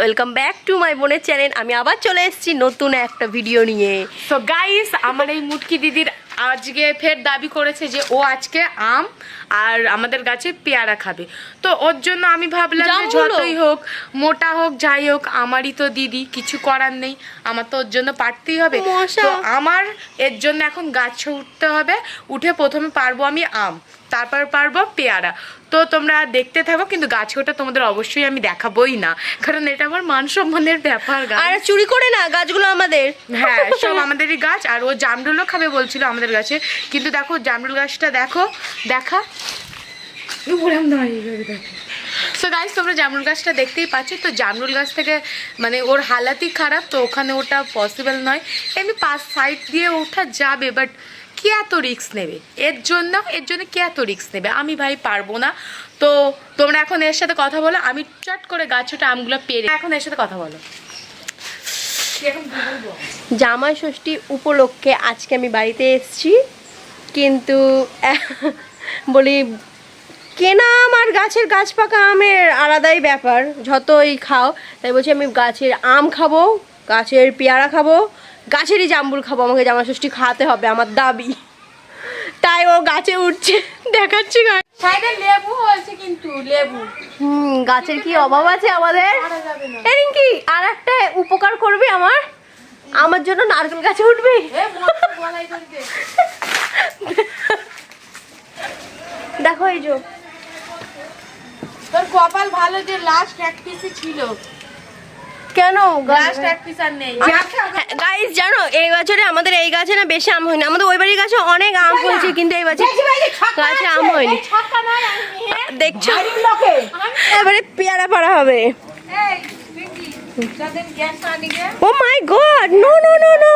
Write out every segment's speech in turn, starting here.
Welcome back to my বোনের channel আমি আবার চলে এসেছি নতুন একটা ভিডিও নিয়ে। তো গাইস আমার এই মুটকি দিদির আজকে ফের দাবি করেছে যে ও আজকে আম আর আমাদের গাছে পেয়ারা খাবে। তো ওর জন্য আমি ভাবলাম যে যতই হোক মোটা হোক যাই হোক আমারই তো দিদি কিছু করার নেই। আমার তো ওর জন্য পারতেই হবে। তো আমার এর জন্য এখন গাছে উঠতে হবে। উঠে প্রথমে পারব আমি আম। তারপর পারব পেয়ারা। তো তোমরা দেখতে থাকো কিন্তু গাছে ওটা তোমাদের অবশ্যই আমি দেখাবোই না। কারণ এটা আমার মান সম্মানের ব্যাপার। আর চুরি করে না গাছগুলো আমাদের? হ্যাঁ সব আমাদেরই গাছ। আর ও জামরুলও খাবে বলছিল আমাদের গাছে। কিন্তু দেখো জামরুল গাছটা দেখো দেখা। সো গাইস তোমরা জামরুল গাছটা দেখতেই পাচ্ছ। তো জামরুল গাছ থেকে মানে ওর হালাতই খারাপ তো ওখানে ওটা পসিবল নয়। এমনি পাঁচ সাইড দিয়ে ওঠা যাবে বাট কে এত রিস্ক নেবে? এর জন্য এর জন্য কে এত রিস্ক নেবে? আমি ভাই পারব না। তো তোমরা এখন এর সাথে কথা বলো। আমি চট করে গাছ ওটা আমগুলো পেরে এখন এর সাথে কথা বলো। জামাই ষষ্ঠী উপলক্ষে আজকে আমি বাড়িতে এসেছি। কিন্তু, বলি, কেনা আমার গাছের গাছ পাকা আমের আলাদাই ব্যাপার। যতই খাও, তাই বলছি আমি গাছের আম খাব, গাছের পেয়ারা খাব গাছেরই জাম্বুল খাব আমাকে জামা ষষ্ঠী খাওয়াতে হবে আমার দাবি। তাই ও গাছে উঠছে দেখাচ্ছি সাইডে লেবু হয়েছে কিন্তু লেবু। হুম গাছের কি অভাব আছে আমাদের? এরিন কি আর একটা উপকার করবি আমার? আমার জন্য নারকেল গাছে উঠবি? দেখো এই যে। তোর কপাল ভালো যে লাস্ট এক পিসই ছিল। কেন? লাস্ট এক পিস আর নেই। গাইস জানো এই বছরে আমাদের এই গাছে না বেশি আম হয়নি। আমাদের ওই বাড়ির গাছে অনেক আম হয়েছে কিন্তু এই বছর গাছে আম হয়নি। দেখছ? এবারে পেয়ারা পাড়া হবে। ও my god no no no no.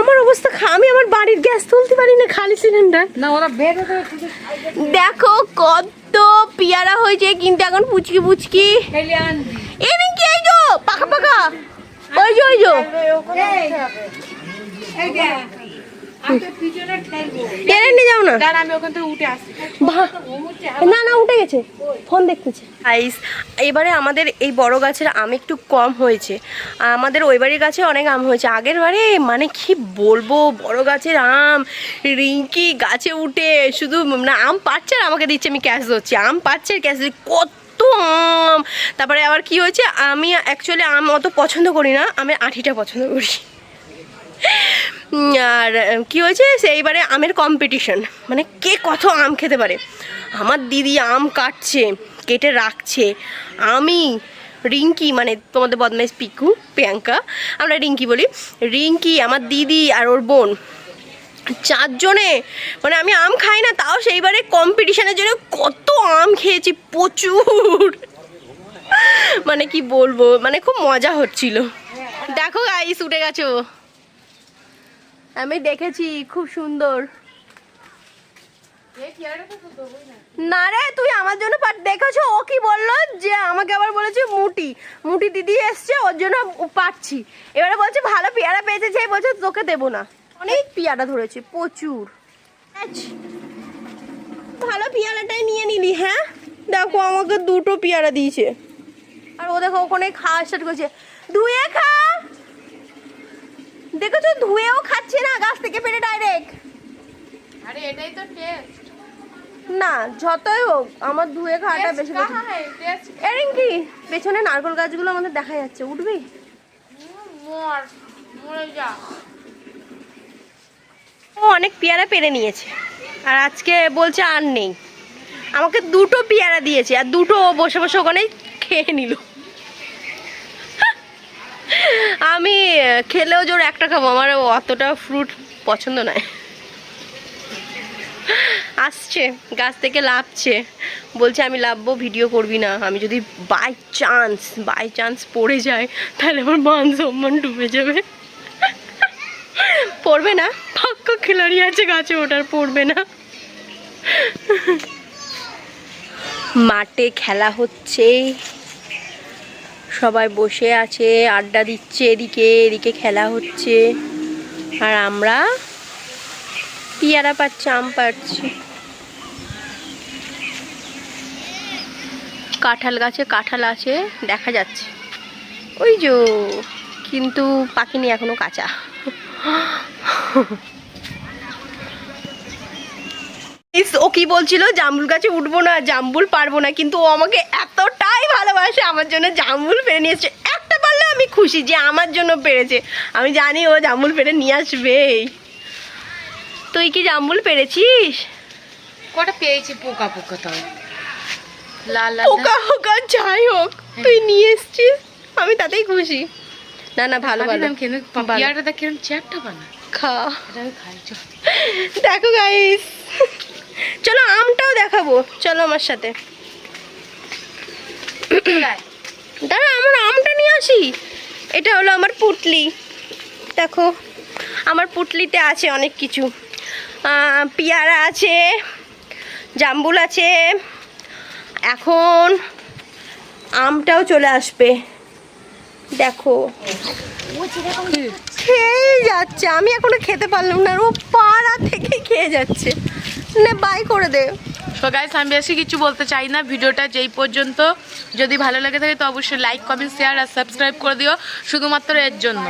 আমার অবস্থা আমি আমার বাড়ির গ্যাস তুলতে পারি না খালি সিলিন্ডার। না ওরা দেখো কত পেয়ারা হয়েছে কিন্তু এখন পুচকি পুচকি আনবি এই দিন কি এই যো পাকা পাকা ওই যে ওই যে। টেনে নিয়ে যাও না। দাঁড়া আমি ওখান থেকে উঠে আসি ভা- না না উঠে গেছে। ফোন দেখতেছে। আইস এবারে আমাদের এই বড় গাছের আম একটু কম হয়েছে। আমাদের ওই বাড়ির গাছে অনেক আম হয়েছে। আগের বারে মানে কি বলব বড় গাছের আম রিঙ্কি গাছে উঠে শুধু না আম পাচ্ছে আর আমাকে দিচ্ছে আমি ক্যাশ ধরছি। আম পাচ্ছে আর ক্যাশ দিচ্ছি কত আম তারপরে আবার কি হয়েছে? আমি অ্যাকচুয়ালি আম অত পছন্দ করি না, আমি আঠিটা পছন্দ করি। আর কি হয়েছে? সেইবারে আমের কম্পিটিশন মানে কে কত আম খেতে পারে? আমার দিদি আম কাটছে, কেটে রাখছে। আমি রিঙ্কি মানে তোমাদের বদমাইশ পিকু, প্রিয়াঙ্কা, আমরা রিঙ্কি বলি। রিঙ্কি, আমার দিদি আর ওর বোন। চারজনে? মানে আমি আম খাই না, তাও সেইবারে কম্পিটিশনের জন্য কত আম খেয়েছি, প্রচুর। মানে কি বলব মানে খুব মজা হচ্ছিল। দেখো গাইস উঠে গেছো। আমি দেখেছি, খুব সুন্দর। না রে, তুই আমার জন্য দেখেছ? ও কি বলল যে, আমাকে আবার বলেছে মুটি। মুটি দিদি এসছে, ওর জন্য পাচ্ছি এবারে বলছে, ভালো পেয়ারা পেয়েছে যে বলছে তোকে দেবো না। অনেক পেয়ারা ধরেছে প্রচুর। আছ। ভালো পেয়ারাটাই নিয়ে নিলি হ্যাঁ? দেখো আমাকে দুটো পেয়ারা দিয়েছে। আর ও দেখো ওখানে খাওয়া স্টার্ট করছে। ধুয়ে খা! দেখেছ ধুয়েও খাচ্ছে না গাছ থেকে পেরে ডাইরেক্ট আরে এটাই তো টেস্ট না যতই হোক আমার ধুয়ে খাওয়াটা বেশি এরিং কি? পেছনে নারকেল গাছগুলো আমাদের দেখা যাচ্ছে উঠবি? মর মরে যা। ও অনেক পেয়ারা পেরে নিয়েছে। আর আজকে বলছে আর নেই। আমাকে দুটো পেয়ারা দিয়েছে, আর দুটো ও বসে বসে ওখানে খেয়ে নিল। আমি খেলেও জোর একটা খাব, আমার অতটা ফ্রুট পছন্দ নয়। আসছে, গাছ থেকে লাভছে বলছে, আমি লাভবো ভিডিও করবি না। আমি যদি বাই চান্স বাই চান্স পড়ে যায় তাহলে আমার মান সম্মান ডুবে যাবে। পড়বে না? পাক্কা খিলাড়ি আছে, গাছে ওটার পড়বে না। মাঠে খেলা হচ্ছে। সবাই বসে আছে, আড্ডা দিচ্ছে এদিকে এদিকে খেলা হচ্ছে। আর আমরা পিয়ারা পাচ্ছি, আম পাচ্ছি। কাঁঠাল গাছে কাঁঠাল আছে, দেখা যাচ্ছে। ওই যে, কিন্তু পাকিনি এখনও কাঁচা। ও কি বলছিল? জাম্বুল গাছে উঠবো না জাম্বুল পারব না কিন্তু ও আমাকে এতটাই ভালোবাসে আমার জন্য জাম্বুল পেরে নিয়ে এসছে। একটা পারলে আমি খুশি যে আমার জন্য পেরেছে। আমি জানি ও জাম্বুল পেরে নিয়ে আসবেই। তুই কি জাম্বুল পেরেছিস? কটা পেয়েছি? পোকা পোকা তো। লাল লাল পোকা যাই হোক তুই নিয়ে এসছিস। আমি তাতেই খুশি। না না ভালো ভালো। কিরম চ্যাপটা বানা। খা। দেখো গাইস চলো আমটাও দেখাবো। চলো আমার সাথে। দাঁড়া আমার আমটা নিয়ে আসি। এটা হলো আমার পুটলি। দেখো আমার পুটলিতে আছে অনেক কিছু। পেয়ারা আছে জাম্বুল আছে। এখন আমটাও চলে আসবে। দেখো। খেয়েই যাচ্ছে। আমি এখনও খেতে পারলাম না। ও পাড়া থেকে খেয়ে যাচ্ছে। নে বাই করে দে। তো গাইস আমি বেশি কিছু বলতে চাই না। ভিডিওটা যেই পর্যন্ত যদি ভালো লাগে থাকে তো অবশ্যই লাইক কমেন্ট শেয়ার আর সাবস্ক্রাইব করে দিও। শুধুমাত্র এর জন্য।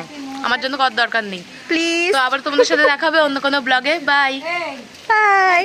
আমার জন্য কত দরকার নেই। প্লিজ তো আবার তোমাদের সাথে দেখাবে অন্য কোনো ব্লগে বাই বাই